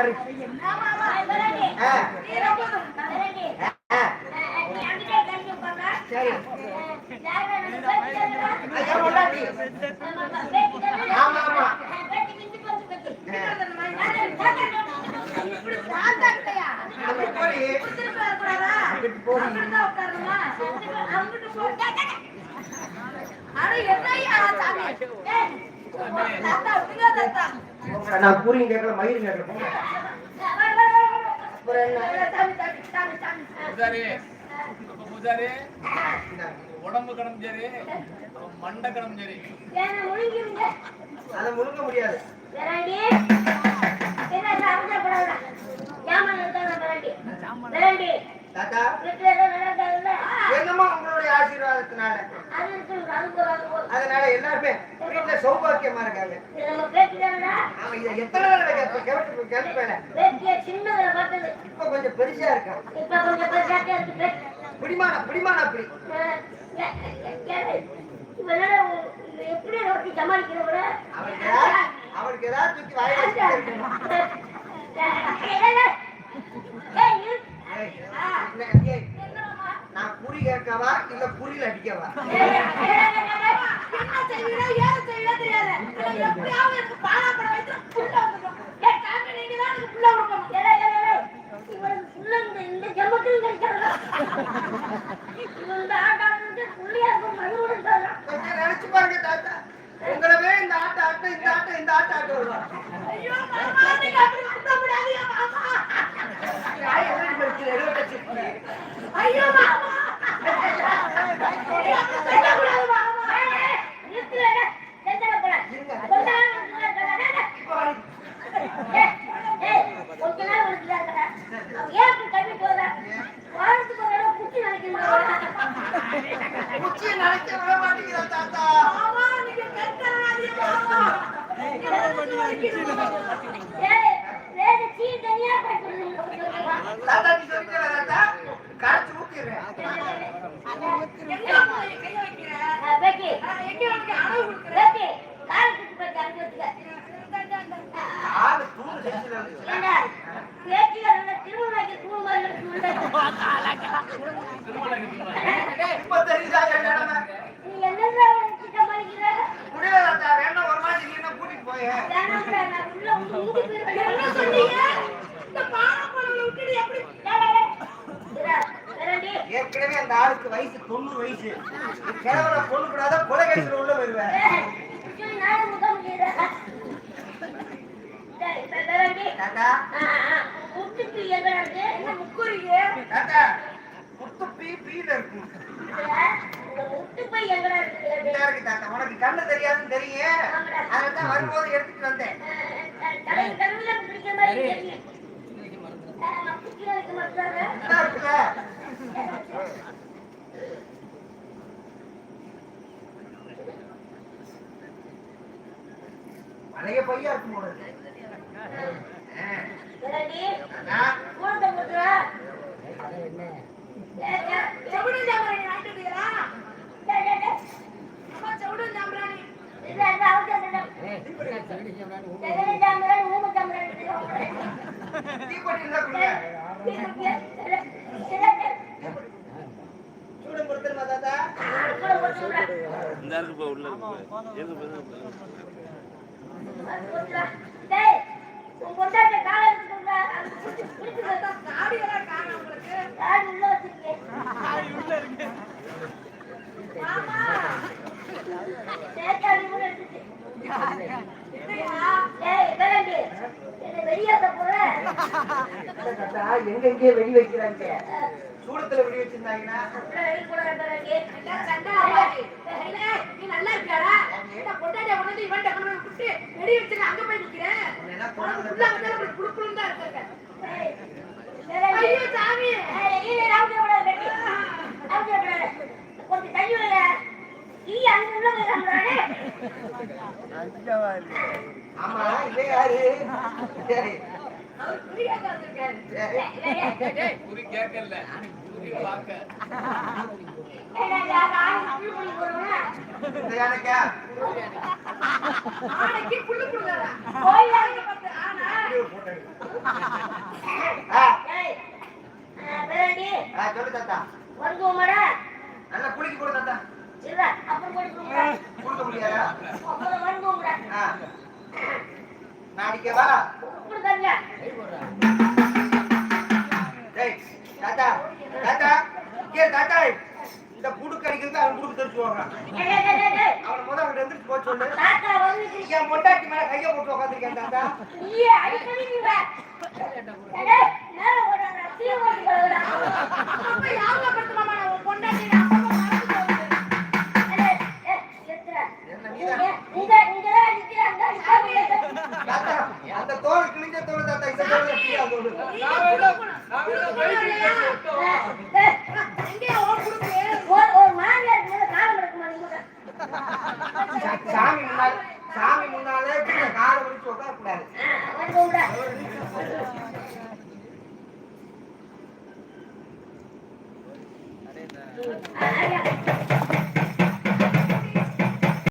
பாரு ஆ, ஆ, சரி ஐயா பொண்டாட்டி ஆமா ஆமா அங்க போய் அங்கிட்டு போய் உங்களை நான் புரியும் கேட்கல மயிரும் கேட்கல. உடம்பு கணம் சரி மண்டை கணம் சரி அதை முழுங்க முடியாது. தாத்தா. என்னமோ உங்களுடைய ஆசீர்வாதத்தினால? அதனால எல்லாருமே வீட்டுல சௌபாக்கியமா இருக்காங்க. எத்தனை இப்ப கொஞ்சம் பெருசா இருக்கு? பிடிமான பிடிமான அப்படி. எப்படி சமாளிக்கிறவங்க அவனுக்கு ஏதாவது தூக்கி வாயில வச்சுட்டே இருக்கணும். ஏய், என்ன, ஏய், நான் குறி கேட்கவா இல்ல குறியில் அடிக்கவா நினைச்சு பாருங்க தாத்தா உங்களவே இந்த ஆட்ட ஆட்ட இந்த ஆட்ட இந்த ஆட்ட ஆட்ட இருபத்தஞ்சு ஐயோ மாமா குச்சியை நினைக்க விட மாட்டேங்கிற தாத்தா தாத்தா நீ சொல்லிக்கிற தாத்தா கரைச்சு ஏற்கனவே அந்த ஆளுக்கு வயசு தொண்ணூறு வயசு. கிழவனை பொண்ணு கூடாத கொலை கேசுல உள்ள வருவேன் தாத்தா. முத்து பீ பீல இருக்கும். இதா இருக்கு தாத்தா. உனக்கு கண்ணு தெரியாதுன்னு தெரியும் அதனால தான் வரும்போது எடுத்துட்டு வந்தேன். இருக்குல்ல. பழைய பையா இருக்கும் தாத்தா, தீப்பெட்டி இருந்தா இந்த இருக்கு போ, உள்ள எங்க எங்கே வெடி வைக்கிறாங்க சூடத்துல வெடி வச்சிருந்தாங்கன்னா? ஆமா இது யாரு? சரி. குறி கேட்கல. குறி பார்க்க. நான் அடிக்கவா தாத்தா தாத்தா கே தாத்தா. இந்த புடுக்கு அடிக்கிறது அவன் புடுக்கு தெரிச்சுவாங்க அவன் முதல் அவன் எந்திரிச்சு போய் சொல்லு. என் பொண்டாட்டி மேல கைய போட்டு உட்காந்துருக்கேன் தாத்தா. அடிக்கடி சாமி முன்னால சாமி முன்னால காலை வலிச்சு உட்கார கூடாது